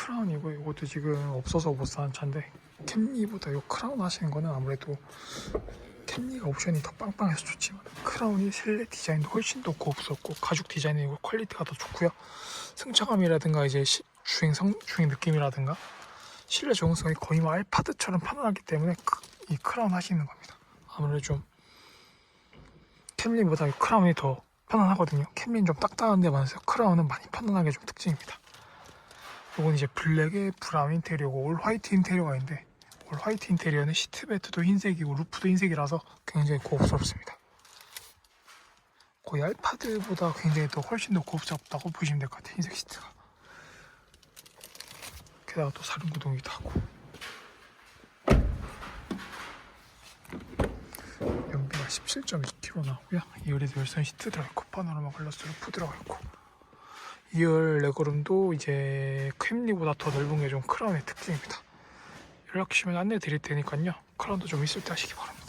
크라운이고 이것도 지금 없어서 못 사는 차인데 캠리보다 이 크라운 하시는 거는 아무래도 캠리가 옵션이 더 빵빵해서 좋지만 크라운이 실내 디자인도 훨씬 더 고급스럽고 가죽 디자인이고 퀄리티가 더 좋고요. 승차감이라든가 이제 시- 주행 성 주행 느낌이라든가 실내 적응성이 거의 뭐 알파드처럼 편안하기 때문에 크- 이 크라운 하시는 겁니다. 아무래도 좀 캠리보다 이 크라운이 더 편안하거든요. 캠리는 좀 딱딱한 데 많아서 크라운은 많이 편안하게 좀 특징입니다 이건 이제 블랙에 브라운 인테리어고 올 화이트 인테리어가 있는데 올 화이트 인테리어는 시트벨트도 흰색이고 루프도 흰색이라서 굉장히 고급스럽습니다. 거의 알파드보다 굉장히 더 훨씬 더 고급스럽다고 보시면 될 것 같아요. 흰색 시트가. 게다가 또 사륜 구동이기도 하고. 연비가 17.2km 나오고요. 2열에도 열선 시트 들어있고 파노라마 글라스 루프 들어가 있고 2열 레그룸도 이제 캠리보다 더 넓은 게 좀 크라운의 특징입니다. 연락 주시면 안내 드릴 테니까요. 크라운도 좀 있을 때 하시기 바랍니다.